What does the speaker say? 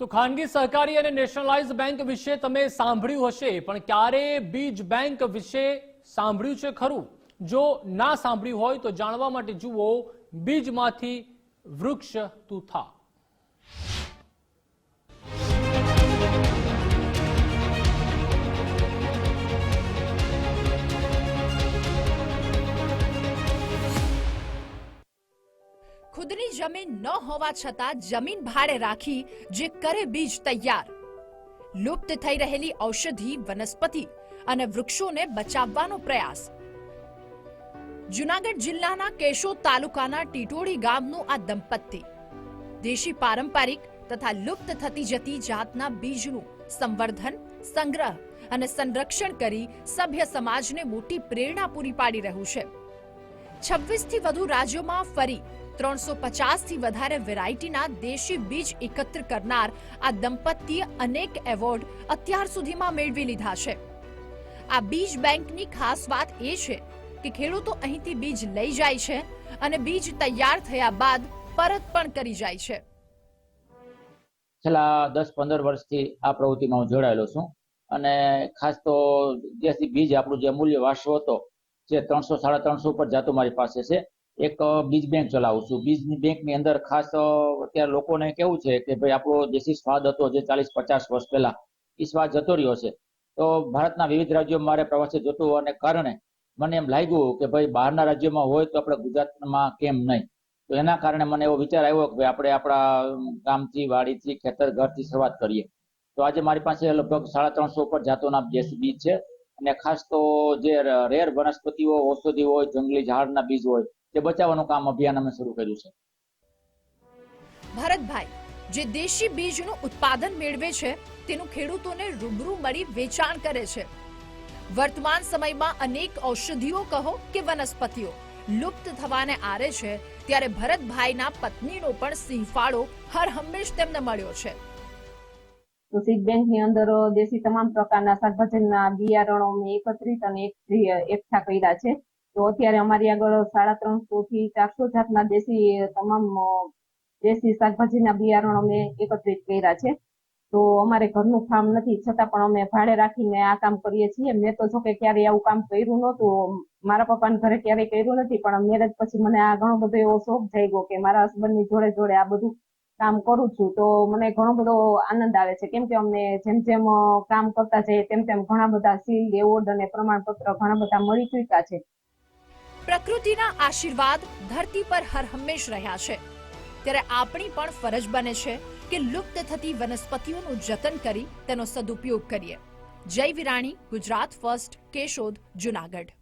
તો ખાનગી સહકારી અને નેશનલાઇઝ બેંક વિશે તમે સાંભળ્યું હશે, પણ ક્યારે બીજ બેંક વિશે સાંભળ્યું છે ખરું? જો ના સાંભળ્યું હોય તો જાણવા માટે જુઓ, બીજમાંથી વૃક્ષ તું થા ખુદની જમીન ન હોવા છતાં જમીન ભાડે રાખી જે કરે બીજ તૈયાર. લુપ્ત થઈ રહેલી ઔષધિ વનસ્પતિ અને વૃક્ષોને બચાવવાનો પ્રયાસ. જુનાગઢ જિલ્લાના કેશોદ તાલુકાના ટીટોડી ગામનું આ દંપતી. દેશી પારંપરિક તથા લુપ્ત થતી જતી જાતના બીજનું સંવર્ધન, સંગ્રહ અને સંરક્ષણ કરી સભ્ય સમાજને મોટી પ્રેરણા પૂરી પાડી રહ્યું છે. છવ્વીસથી વધુ રાજ્યોમાં ફરી ત્રણસો પચાસથી વધારે વેરાયટીના દેશી બીજ એકત્ર કરનાર આ દંપતીએ અનેક એવોર્ડ અત્યાર સુધીમાં મેળવી લીધા છે. આ બીજ બેંકની ખાસ વાત એ છે કે ખેડૂતો અહીંથી બીજ લઈ જાય છે અને બીજ તૈયાર થયા બાદ પરત પણ કરી જાય છે. છેલ્લા દસ પંદર વર્ષથી આ પ્રવૃત્તિમાં હું જોડાયેલો છું અને ખાસ તો દેશી બીજ આપણું જે મૂલ્ય વારસો હતો, જે ત્રણસો, સાડા ત્રણસો ઉપર જાતો મારી પાસે છે એક બીજ બેંક ચલાવું છું. બીજની બેંકની અંદર ખાસ અત્યારે લોકોને કેવું છે કે ભાઈ આપણો દેશી સ્વાદ હતો જે ચાલીસ, પચાસ વર્ષ પહેલા એ સ્વાદ જતો રહ્યો છે. તો ભારતના વિવિધ રાજ્યોમાં મારે પ્રવાસે જતું હોવાને કારણે મને એમ લાગ્યું કે ભાઈ બહારના રાજ્યોમાં હોય તો આપણે ગુજરાતમાં કેમ નહીં? તો એના કારણે મને એવો વિચાર આવ્યો કે ભાઈ આપણે આપણા ગામથી, વાડીથી ખેતર ઘરથી શરૂઆત કરીએ. તો આજે મારી પાસે લગભગ સાડા ત્રણસો ઉપર જાતોના દેશી બીજ છે. અને ખાસ તો જે રેર વનસ્પતિઓ ઔષધિ હોય, જંગલી ઝાડના બીજ હોય તે બચાવવાનું કામ અભિયાન અમે શરૂ કર્યું છે. ભરતભાઈ જે દેશી બીજનું ઉત્પાદન મેળવે છે તેનું ખેડૂતોને રૂબરૂ મળી વેચાણ કરે છે. વર્તમાન સમયમાં અનેક ઔષધિઓ કહો કે વનસ્પતિઓ લુપ્ત થવાને આરે છે ત્યારે ભરતભાઈના પત્નીનો પણ સિંહફાળો હર હંમેશ તેમને મળ્યો છે. તો સીડ બેંકની અંદર દેશી તમામ પ્રકારના શાકભાજીના બિયારણો મેં એકત્રિત અને એક- એકઠા કર્યા છે. તો અત્યારે અમારી આગળ સાડા ત્રણસો થી ચારસો જાતના દેશી, તમામ દેશી શાકભાજીના બિયારણ અમે એકત્રિત કર્યા છે. તો અમારે ઘરનું ફાર્મ નથી, છતાં પણ અમે ભાડે રાખીને આ કામ કરીએ છીએ. મેં તો જોકે ક્યારેય આવું કામ કર્યું નહોતું, મારા પપ્પાને ઘરે ક્યારેય કર્યું નથી, પણ મેરેજ પછી મને આ ઘણો બધો એવો શોખ જાગ્યો કે મારા હસબન્ડની જોડે જોડે આ બધું કામ કરું છું. તો મને ઘણો બધો આનંદ આવે છે. કેમ કે અમને જેમ જેમ કામ કરતા જઈએ, તેમ તેમ ઘણા બધા સીલ એવોર્ડ અને પ્રમાણપત્ર ઘણા બધા મળી ચૂક્યા છે. પ્રકૃતિના આશીર્વાદ ધરતી પર હર હંમેશ રહ્યા છે. ત્યારે આપણી પણ ફરજ બને છે કે લુપ્ત થતી વનસ્પતિઓનું જતન કરી તેનો સદુપયોગ કરીએ. જય વિરાણી, ગુજરાત ફર્સ્ટ, કેશોદ, જુનાગઢ.